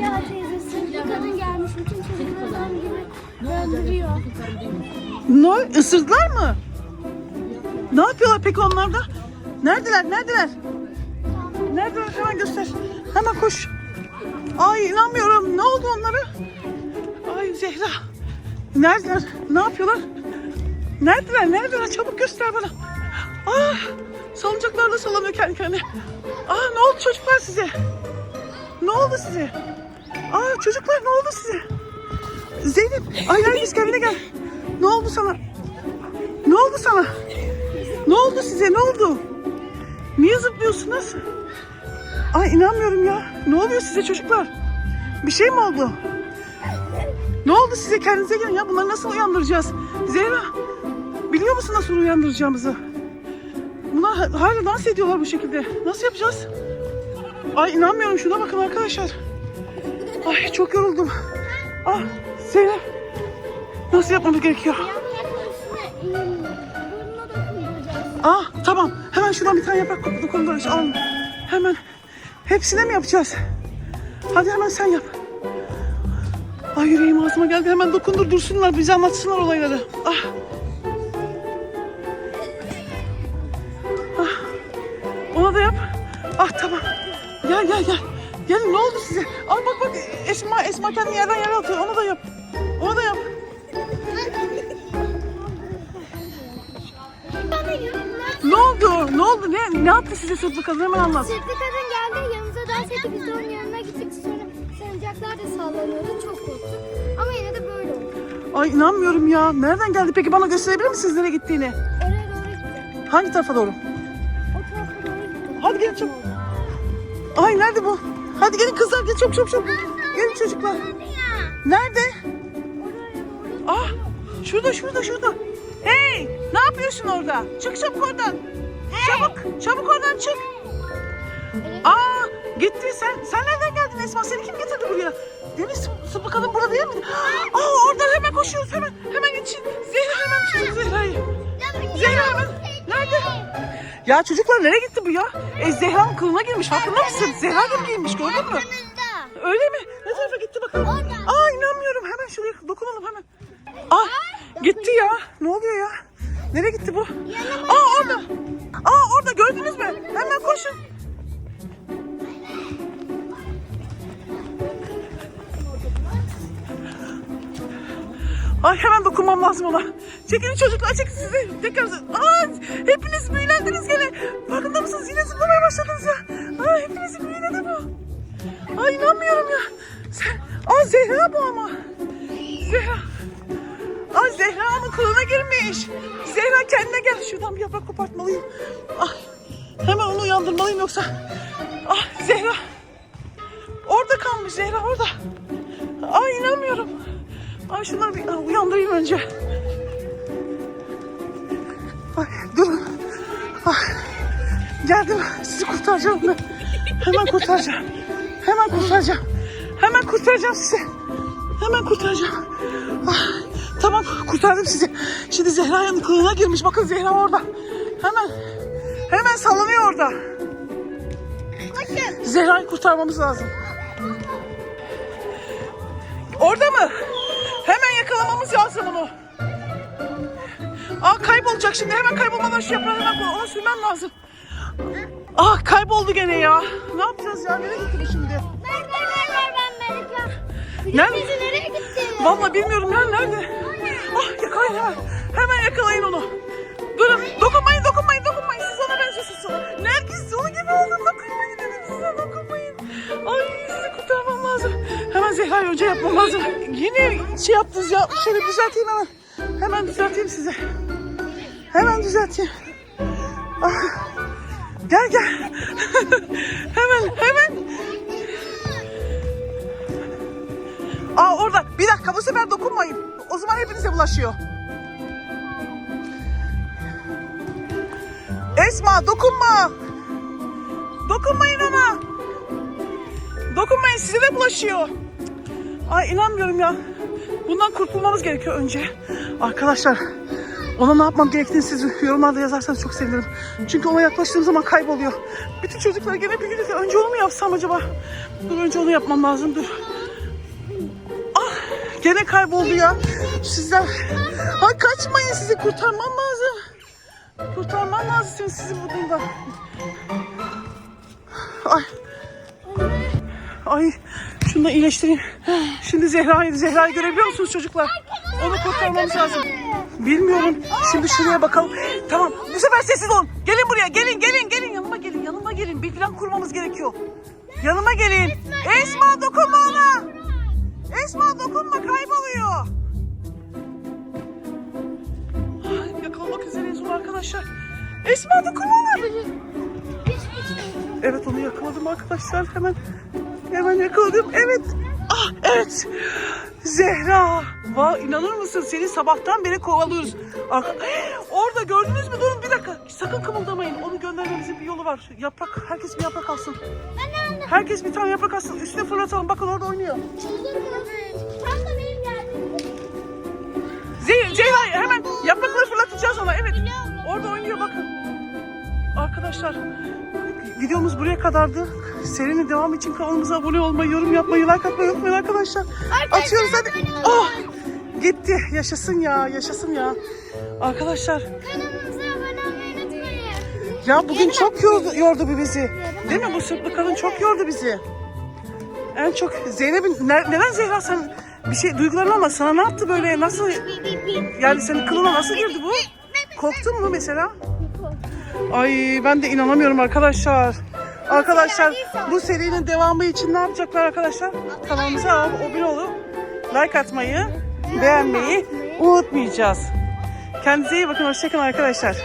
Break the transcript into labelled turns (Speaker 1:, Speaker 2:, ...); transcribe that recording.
Speaker 1: Ya teyzesi kadın gelmiş bütün çocukları adam gibi döndürüyor.
Speaker 2: Ne? Isırdılar mı? Ne yapıyorlar peki onlar da? Neredeler? Neredeler? Neredeler? Hemen göster. Hemen koş. Ay inanmıyorum. Ne oldu onlara? Ay Zehra. Neredeler? Ne yapıyorlar? Neredeler? Neredeler? Çabuk göster bana. Ah! Salıncaklarda sallanıyor kendi kendine. Ah ne oldu çocuklar size? Ne oldu size? Aa çocuklar ne oldu size? Zeynep, ay herkes kendine gel. Ne oldu sana? Ne oldu sana? Ne oldu size? Ne oldu? Niye zıplıyorsunuz? Ay inanmıyorum ya. Ne oluyor size çocuklar? Bir şey mi oldu? Ne oldu size? Kendinize gelin ya. Bunları nasıl uyandıracağız? Zehra, biliyor musun nasıl uyandıracağımızı? Bunlar ha- hala dans ediyorlar bu şekilde. Nasıl yapacağız? Ay inanmıyorum. Şuna bakın arkadaşlar. Ay çok yoruldum. Ah Zeynep. Nasıl yapmamız gerekiyor? Ah tamam. Hemen şuradan bir tane yaprak kokudu konuları alalım. Hemen. Hepsine mi yapacağız? Hadi hemen sen yap. Ay yüreğim ağzıma geldi. Hemen dokundur dursunlar. Bize anlatsınlar olayları. Ah. Ah. Ona da yap. Ah tamam. Gel gel gel. Gelin ne oldu size? Ay bak bak Esma Esma kendini yerden yere atıyor. Onu da yap. Onu da yap. Ne oldu? Ne oldu? Ne ne yaptı size sırtlı kadın? Hemen anlat.
Speaker 1: Sırtlı kadın geldi yanımıza dans etti. Biz de onun yanına gittik. Sonra salıncaklar da sallanıyordu. Çok korktuk. Ama yine de böyle oldu.
Speaker 2: Ay inanmıyorum ya. Nereden geldi peki? Bana gösterebilir misiniz nereye gittiğini?
Speaker 1: Oraya doğru gitti.
Speaker 2: Hangi tarafa doğru?
Speaker 1: O tarafa doğru gitti.
Speaker 2: Hadi gelin çabuk. Ay nerede bu? Hadi gelin kızlar gelin çabuk çabuk çabuk. Gelin çocuklar. Nerede? Ah şurada şurada şurada. Hey ne yapıyorsun orada? Çık çabuk oradan. Çabuk çabuk oradan çık. Aa gitti sen. Sen nereden geldin Esma? Seni kim getirdi buraya? Deniz su bakalım burada değil miydi? Aa oradan hemen koşuyoruz hemen. Hemen yetişin. Zehra hemen tutun Zehra'yı. Zehra hemen. Nerede? Ya çocuklar nereye gitti bu ya? E Zehra'nın kılına girmiş. Farkında mısın? Zehra mı giymiş gördün mü? Öyle mi? Ne tarafa gitti bakalım? Aa inanmıyorum. Hemen şuraya dokunalım hemen. Aa gitti ya. Ne oluyor ya? Nereye gitti Ay hemen dokunmam lazım ona. Çekilin çocuklar çekin sizi. Tekrar. Aa, hepiniz büyülendiniz gene. Farkında mısınız? Yine zıplamaya başladınız ya. Aa, hepinizi büyüledi bu. Ay inanmıyorum ya. Sen, aa Zehra bu ama. Zehra. Aa Zehra'nın kılığına girmiş. Zehra kendine gel. Şuradan bir yaprak kopartmalıyım. Ah, hemen onu uyandırmalıyım yoksa. Ah Zehra. Orada kalmış Zehra orada. Ay inanmıyorum. Ay şunları bir uyandırayım önce. Ay durun. Ah, geldim. Sizi kurtaracağım ben. Hemen kurtaracağım. Hemen kurtaracağım. Hemen kurtaracağım sizi. Hemen kurtaracağım. Ah, tamam kurtardım sizi. Şimdi Zehra'nın kılığına girmiş. Bakın Zehra orada. Hemen. Hemen sallanıyor orada. Zehra'yı kurtarmamız lazım. Orada mı? Hemen yakalamamız lazım onu. Aa kaybolacak şimdi. Hemen kaybolmadan şu yaprağı hemen bul. Onu sürmem lazım. Ah kayboldu gene ya. Ne yapacağız ya? Nereye gitti şimdi?
Speaker 1: Ver ver ben vereceğim.
Speaker 2: Nerede?
Speaker 1: Nereye gitti?
Speaker 2: Vallahi bilmiyorum ya nerede? Ah yakalayın hemen. Hemen yakalayın onu. Durun. Dokunmayın dokunmayın dokunmayın. Siz ona benziyorsunuz. Nergis onun gibi oldun. Dokunmayın dedim size dokunmayın. Ay sizi kurtarmam lazım. Hemen Zehra'yı önce yapmam lazım. Yine şey yaptınız ya. Şöyle düzelteyim hemen. Hemen düzelteyim size. Hemen düzelteyim. Ah. Gel gel. hemen hemen. Aa orada. Bir dakika bu sefer dokunmayın. O zaman hepinize bulaşıyor. Esma dokunma. Dokunmayın ona. Dokunmayın size de bulaşıyor. Ay inanmıyorum ya. Bundan kurtulmamız gerekiyor önce. Arkadaşlar Ona ne yapmam gerektiğini siz yorumlarda yazarsanız çok sevinirim. Çünkü ona yaklaştığım zaman kayboluyor. Bütün çocuklar gene bir gün önce onu mu yapsam acaba? Dur önce onu yapmam lazım dur. Ah gene kayboldu ya. Sizler Ay kaçmayın sizi kurtarmam lazım. Kurtarmam lazım sizi buradan da. Ay. Ay şunu da iyileştireyim. Şimdi Zehra'yı Zehra'yı görebiliyor musunuz çocuklar? Onu kurtarmamız lazım. Bilmiyorum. Şimdi şuraya bakalım. Tamam. Bu sefer sessiz olun. Gelin buraya. Gelin, gelin, gelin. Yanıma gelin. Yanıma gelin. Bir plan kurmamız gerekiyor. Yanıma gelin. Esma dokunma ona. Esma dokunma kayboluyor. Ay, Yakalamak üzereyiz onu arkadaşlar. Esma dokunma ona. Evet onu yakaladım arkadaşlar. Hemen hemen yakaladım. Evet. Ah evet. Zehra. Va inanır mısın? Seni sabahtan beri kovalıyoruz. Arka... Orada gördünüz mü? Durun bir dakika. Sakın kımıldamayın. Onu göndermemizin bir yolu var. Yaprak. Herkes bir yaprak alsın. Herkes bir tane yaprak alsın. Üstüne fırlatalım. Bakın orada oynuyor. Zey Ceylan hemen yaprakları fırlatacağız ona. Evet. Orada oynuyor bakın. Arkadaşlar videomuz buraya kadardı. Serinin devamı için kanalımıza abone olmayı, yorum yapmayı, like atmayı unutmayın arkadaşlar. Atıyoruz hadi. Ah! Gitti. Yaşasın ya, yaşasın ya. Arkadaşlar
Speaker 1: Kanalımıza abone olmayı unutmayın.
Speaker 2: ya bugün çok yordu, yordu bu bizi. Değil mi? Bu sırtlı kadın çok yordu bizi. En çok Zeynep'in ne- neden Zehra sen bir şey duyguların ama sana ne yaptı böyle nasıl yani senin kılına nasıl girdi bu? Korktun mu mesela? Ay ben de inanamıyorum arkadaşlar. Arkadaşlar bu serinin devamı için ne yapacaklar arkadaşlar? Kanalımıza abone olup like atmayı, beğenmeyi unutmayacağız. Kendinize iyi bakın. Hoşçakalın arkadaşlar.